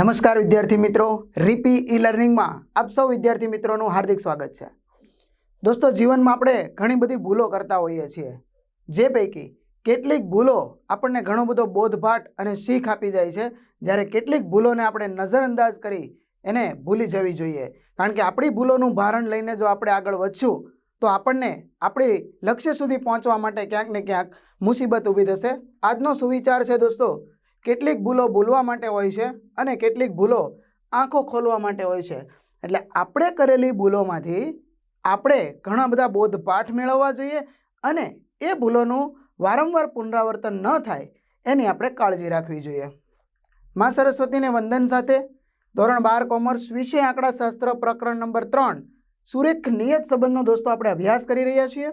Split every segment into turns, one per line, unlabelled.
નમસ્કાર વિદ્યાર્થી મિત્રો. રીપી ઈ લર્નિંગમાં આપ સૌ વિદ્યાર્થી મિત્રોનું હાર્દિક સ્વાગત છે. દોસ્તો, જીવનમાં આપણે ઘણી બધી ભૂલો કરતા હોઈએ છીએ. જે પૈકી કેટલીક ભૂલો આપણને ઘણો બધો બોધપાઠ અને શીખ આપી જાય છે. જ્યારે કેટલીક ભૂલોને આપણે નજરઅંદાજ કરી એને ભૂલી જવી જોઈએ. કારણ કે આપણી ભૂલોનું ભારણ લઈને જો આપણે આગળ વધશું, તો આપણને આપણી લક્ષ્ય સુધી પહોંચવા માટે ક્યાંક ને ક્યાંક મુસીબત ઊભી થશે. આજનો સુવિચાર છે દોસ્તો કેટલીક ભૂલો ભૂલવા માટે હોય છે અને કેટલીક ભૂલો આંખો ખોલવા માટે હોય છે. એટલે આપણે કરેલી ભૂલોમાંથી આપણે ઘણા બધા બોધપાઠ મેળવવા જોઈએ અને એ ભૂલોનું વારંવાર પુનરાવર્તન ન થાય એની આપણે કાળજી રાખવી જોઈએ. મા સરસ્વતીને વંદન સાથે ધોરણ બાર કોમર્સ વિષય આંકડાશાસ્ત્ર પ્રકરણ નંબર ત્રણ સુરેખ નિયત સંબંધનો દોસ્તો આપણે અભ્યાસ કરી રહ્યા છીએ.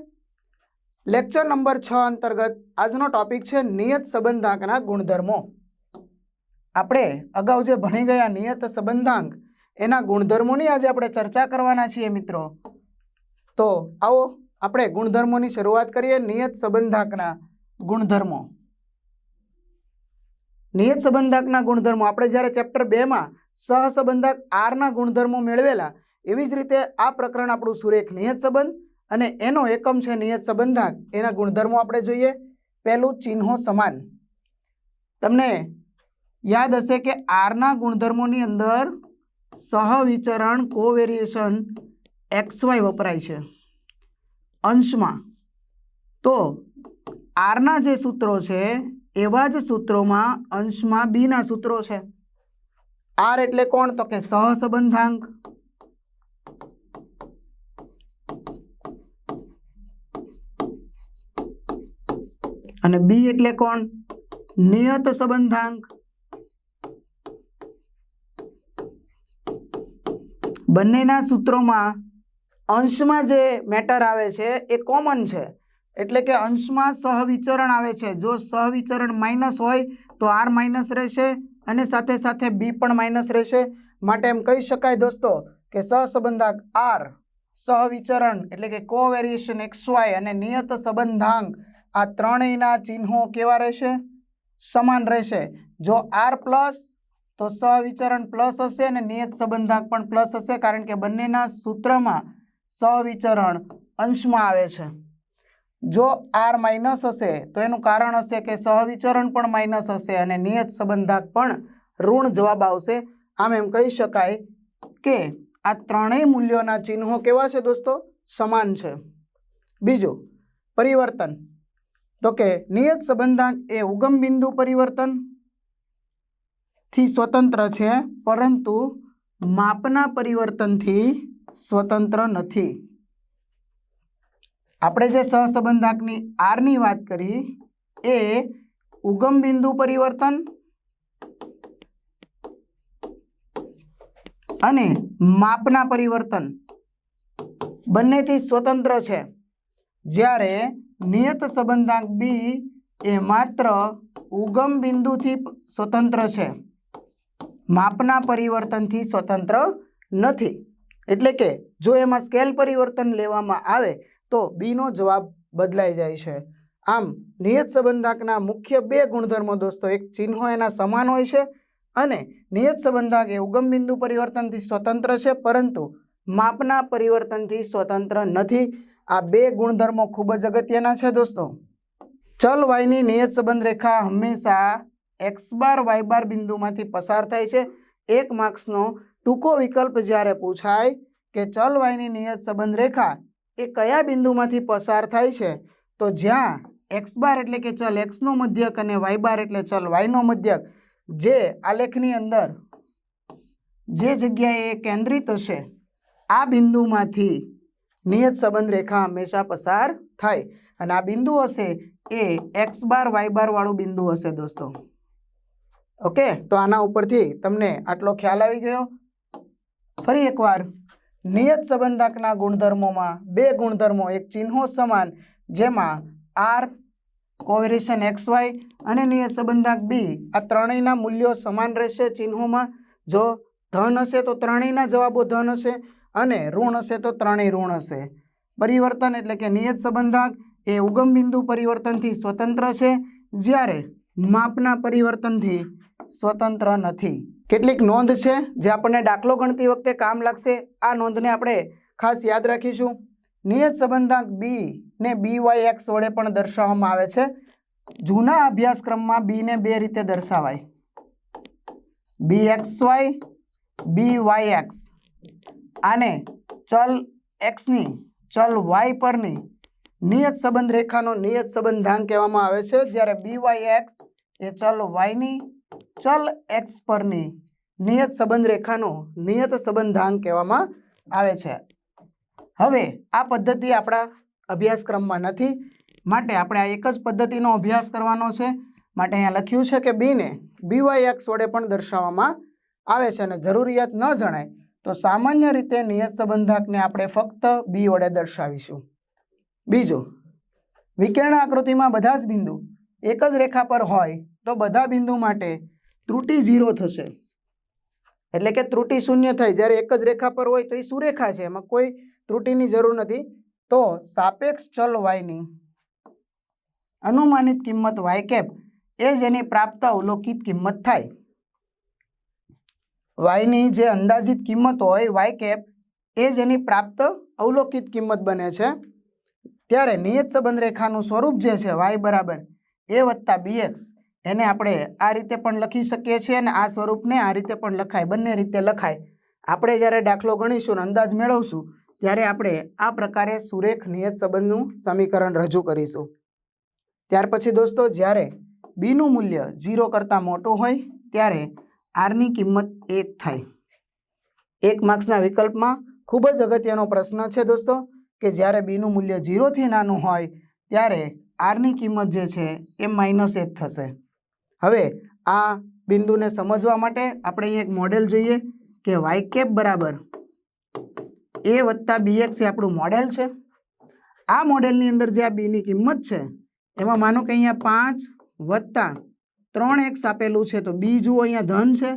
લેક્ચર નંબર છ અંતર્ગત આજનો ટોપિક છે નિયત સંબંધાંકના ગુણધર્મો. આપણે અગાઉ જે ભણી ગયા નિયત સંબંધાંક, એના ગુણધર્મોની આજે આપણે ચર્ચા કરવાના છીએ મિત્રો. તો આવો આપણે ગુણધર્મોની શરૂઆત કરીએ નિયત સંબંધાંકના ગુણધર્મો. નિયત સંબંધાકના ગુણધર્મો, આપણે જ્યારે ચેપ્ટર બેમાં સહસંબંધક આરના ગુણધર્મો મેળવેલા, એવી જ રીતે આ પ્રકરણ આપણું સુરેખ નિયત સંબંધ અને એનો એકમ છે નિયત સંબંધાંક. એના ગુણધર્મો આપણે જોઈએ. પહેલું ચિહ્નો સમાન. તમને યાદ હશે કે આરના ગુણધર્મોની અંદર સહવિચરણ કોવેરિએશન એક્સ વાય વપરાય છે. અંશમાં. તો આરના જે સૂત્રો છે, એવા જ સૂત્રોમાં અંશમાં બીના સૂત્રો છે. આર એટલે કોણ? તો કે સહસંબંધાંક. અને બી એટલે કોણ? નિયત સંબંધાંક. બંનેના સૂત્રોમાં અંશમાં જે મેટર આવે છે એ કોમન છે. એટલે કે અંશમાં સહવિચરણ આવે છે. જો સહવિચરણ માઇનસ હોય, તો આર માઇનસ રહેશે અને સાથે સાથે બી પણ માઇનસ રહેશે. માટે એમ કહી શકાય દોસ્તો કે સહસંબંધાક આર સહવિચરણ એટલે કે કોવેરિએશન એક્સ વાય અને નિયત સંબંધાંક આ ત્રણેયના ચિહ્નો કેવા રહેશે? સમાન રહેશે. જો આર પ્લસ તો સવિચરણ પ્લસ હશે અને નિયત સંબંધાંક પણ પ્લસ હશે કારણ કે બંનેના સૂત્રમાં સવિચરણ અંશમાં આવે છે. જો આર માઇનસ હશે તો એનું કારણ હશે કે સહવિચરણ પણ માઇનસ હશે અને નિયત સંબંધાંક પણ ઋણ જવાબ આવશે. આમ એમ કહી શકાય કે આ ત્રણેય મૂલ્યોના ચિહ્નો કેવા છે દોસ્તો? સમાન છે. બીજું, પરિવર્તન. તો કે નિયત સંબંધાંક એ ઉગમ બિંદુ પરિવર્તન. થી સ્વતંત્ર છે, પરંતુ માપના પરિવર્તનથી સ્વતંત્ર નથી. આપણે જે સહસંબંધાંકની આરની વાત કરી, એ ઉગમ બિંદુ પરિવર્તન અને માપના પરિવર્તન બંનેથી સ્વતંત્ર છે. જ્યારે નિયત સંબંધાંક બી એ માત્ર ઉગમ બિંદુથી સ્વતંત્ર છે. માપના પરિવર્તનથી સ્વતંત્ર નથી. એટલે કે જો એમાં સ્કેલ પરિવર્તન લેવામાં આવે, તો બીનો જવાબ બદલાઈ જાય છે. આમ, નિયત સંબંધાકના મુખ્ય બે ગુણધર્મો દોસ્તો, એક ચિહ્નો એના સમાન હોય છે અને નિયત સંબંધાક એ ઉગમ બિંદુ પરિવર્તનથી સ્વતંત્ર છે, પરંતુ માપના પરિવર્તનથી સ્વતંત્ર નથી. આ બે ગુણધર્મો ખૂબ જ અગત્યના છે દોસ્તો. ચલ વાયની નિયત સંબંધ રેખા હંમેશા એક્સ બાર વાય બાર બિંદુમાંથી પસાર થાય છે. એક માર્ક્સનો ટૂંકો વિકલ્પ જ્યારે પૂછાય કે ચલ વાયની નિયત સંબંધ રેખા એ કયા બિંદુમાંથી પસાર થાય છે, તો જ્યાં એક્સ બાર એટલે કે ચલ એક્સનો મધ્યક અને વાય બાર એટલે ચલ વાયનો મધ્યક, જે આલેખની અંદર જે જગ્યાએ કેન્દ્રિત હશે, આ બિંદુમાંથી નિયત સંબંધ રેખા હંમેશા પસાર થાય. અને આ બિંદુ હશે એ એક્સ બાર વાય બાર વાળું બિંદુ હશે દોસ્તો. ઓકે, તો આના ઉપરથી તમને આટલો ખ્યાલ આવી ગયો. ફરી એકવાર, નિયત સંબંધાંકના ગુણધર્મોમાં બે ગુણધર્મો એક ચિહ્નો સમાન, જેમાં આર કોવેરેશન એક્સ વાય અને નિયત સંબંધાંક બી આ ત્રણેયના મૂલ્યો સમાન રહેશે ચિહ્નોમાં. જો ધન હશે તો ત્રણેયના જવાબો ધન હશે અને ઋણ હશે તો ત્રણેય ઋણ હશે. પરિવર્તન એટલે કે નિયત સંબંધાંક એ ઉગમ બિંદુ પરિવર્તનથી સ્વતંત્ર છે. જ્યારે માપના પરિવર્તનથી સ્વતંત્ર નથી. કેટલીક નોંધ છે જે આપણને દાખલો ગણતી વખતે કામ લાગશે. આ નોંધને આપણે ખાસ યાદ રાખીશું. નિયત સંબંધાંક બી ને બી વાય એક્સ વડે પણ દર્શાવવામાં આવે છે. જૂના અભ્યાસક્રમમાં બીને બે રીતે દર્શાવાય. B X Y B Y X આને ચલ એક્સની ચલ વાય પરની નિયત સંબંધ રેખાનો નિયત સંબંધાંક કહેવામાં આવે છે. જ્યારે બી વાય એક્સ એ ચલ વાયની ચલ એક્સ પરની નિયત સંબંધ રેખાનો નિયત સંબંધાંક કહેવામાં આવે છે. હવે આ પદ્ધતિ આપણા અભ્યાસક્રમમાં નથી. માટે આપણે આ એક જ પદ્ધતિનો અભ્યાસ કરવાનો છે. માટે અહીંયા લખ્યું છે કે બીને બી વાય એક્સ વડે પણ દર્શાવવામાં આવે છે અને જરૂરિયાત ન જણાય તો સામાન્ય રીતે નિયત સંબંધાંકને આપણે ફક્ત બી વડે દર્શાવીશું. બીજું વિકર્ણ આકૃતિમાં બધા જ બિંદુ એક જ રેખા પર હોય તો બધા બિંદુ માટે ત્રુટિ ઝીરો થશે. એટલે કે ત્રુટિ શૂન્ય થાય. જ્યારે એક જ રેખા પર હોય તો એ સુરેખા છે. એમાં કોઈ ત્રુટિની જરૂર નથી. તો સાપેક્ષ ચલ વાયની અનુમાનિત કિંમત વાય કેપ એ જ એની પ્રાપ્ત અવલોકિત કિંમત થાય. વાયની જે અંદાજિત કિંમત હોય વાય કેપ, એ જ એની પ્રાપ્ત અવલોકિત કિંમત બને છે. ત્યારે નિયત સંબંધ રેખાનું સ્વરૂપ જે છે વાય બરાબર એ વત્તા બીએક્સ એને આપણે આ રીતે પણ લખી શકીએ છીએ અને આ સ્વરૂપને આ રીતે પણ લખાય, બંને રીતે લખાય. આપણે જ્યારે દાખલો ગણીશું અને અંદાજ મેળવશું, ત્યારે આપણે આ પ્રકારે સુરેખ નિયત સંબંધનું સમીકરણ રજૂ કરીશું. ત્યાર પછી દોસ્તો, જ્યારે બીનું મૂલ્ય ઝીરો કરતાં મોટું હોય, ત્યારે આરની કિંમત એક થાય. એક માર્ક્સના વિકલ્પમાં ખૂબ જ અગત્યનો પ્રશ્ન છે દોસ્તો, કે જ્યારે બીનું મૂલ્ય ઝીરોથી નાનું હોય, ત્યારે આરની કિંમત જે છે, એ માઇનસ એક થશે. હવે આ બિંદુને સમજવા માટે આપણે અહીં એક મોડેલ જોઈએ કે વાય કેપ બરાબર એ વત્તા બીએક્સ એ આપણું મોડેલ છે. આ મોડેલની અંદર જે આ બીની કિંમત છે, એમાં માનો કે અહીંયા પાંચ વત્તા ત્રણ એક્સ આપેલું છે, તો બી જુઓ અહીંયા ધન છે.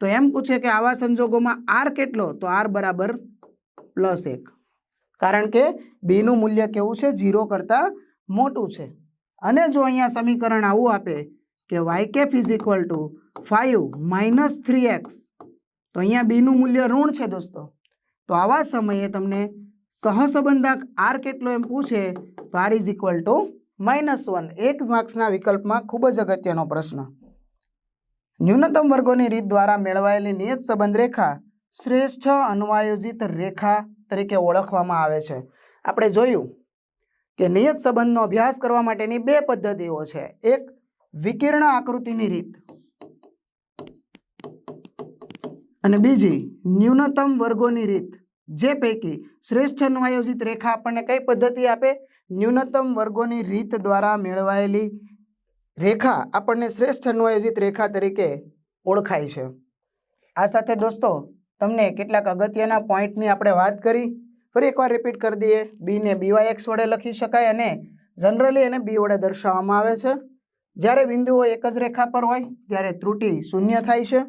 તો એમ પૂછે કે આવા સંજોગોમાં આર કેટલો? તો આર બરાબર પ્લસ એક. કારણ કે બીનું મૂલ્ય કેવું છે? ઝીરો કરતાં મોટું છે. અને જો અહીંયા સમીકરણ આવું આપે કે Y Kaif is equal to five minus three X તો અહીંયા બીનું મૂલ્ય ઋણ છે દોસ્તો. તો આવા સમયે તમને સહસંબંધક આર કેટલો એમ પૂછે તો R is equal to minus one એક માર્ક્સના વિકલ્પમાં ખૂબ જ અગત્યનો પ્રશ્ન. ન્યૂનતમ વર્ગોની રીત દ્વારા મેળવાયેલી નિયત સંબંધ રેખા શ્રેષ્ઠ અન્વાયોજિત રેખા તરીકે ઓળખવામાં આવે છે. આપણે જોયું કે નિયત સંબંધનો અભ્યાસ કરવા માટેની બે પદ્ધતિઓ છે. એક વિકિર્ણ આકૃતિની રીત. અને બીજી ન્યૂનતમ વર્ગોની રીત, જે પૈકી શ્રેષ્ઠ અન્વાયોજિત રેખા આપણને કઈ પદ્ધતિ આપે? ન્યૂનતમ વર્ગોની રીત દ્વારા મેળવાયેલી રેખા આપણને શ્રેષ્ઠ અન્વાયોજિત રેખા તરીકે ઓળખાય છે. આ સાથે દોસ્તો, તમને કેટલાક અગત્યના પોઈન્ટની આપણે વાત કરી. ફરી એકવાર રિપીટ કરી દઈએ. બીને બીવાય એક્સ વડે લખી શકાય અને જનરલી એને બી વડે દર્શાવવામાં આવે છે. જ્યારે બિંદુઓ એક જ રેખા પર હોય, ત્યારે ત્રુટિ શૂન્ય થાય છે.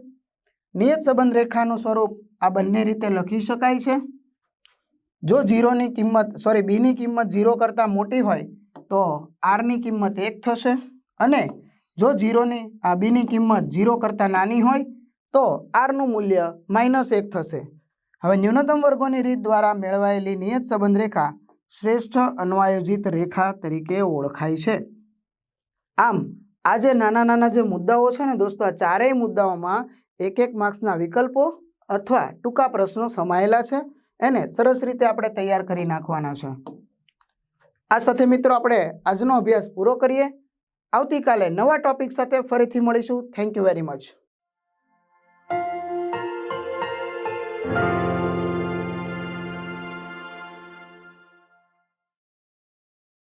નિયત સંબંધ રેખાનું સ્વરૂપ આ બંને રીતે લખી શકાય છે. જો ઝીરોની કિંમત સોરી બીની કિંમત ઝીરો કરતાં મોટી હોય, તો આરની કિંમત એક થશે. અને જો ઝીરોની, આ બીની કિંમત ઝીરો કરતાં નાની હોય, તો આરનું મૂલ્ય માઇનસ એક થશે. હવે ન્યૂનતમ વર્ગોની રીત દ્વારા મેળવાયેલી નિયત સંબંધ રેખા શ્રેષ્ઠ અન્વાયોજિત રેખા તરીકે ઓળખાય છે. આમ આ જે નાના નાના જે મુદ્દાઓ છે ને દોસ્તો, આ ચારેય મુદ્દાઓમાં એક એક માર્ક્સના વિકલ્પો અથવા ટૂંકા પ્રશ્નો સમાયેલા છે. એને સરસ રીતે આપણે તૈયાર કરી નાખવાના છે. આ સાથે મિત્રો આપણે આજનો અભ્યાસ પૂરો કરીએ. આવતીકાલે નવા ટોપિક સાથે ફરીથી મળીશું. Thank you very much.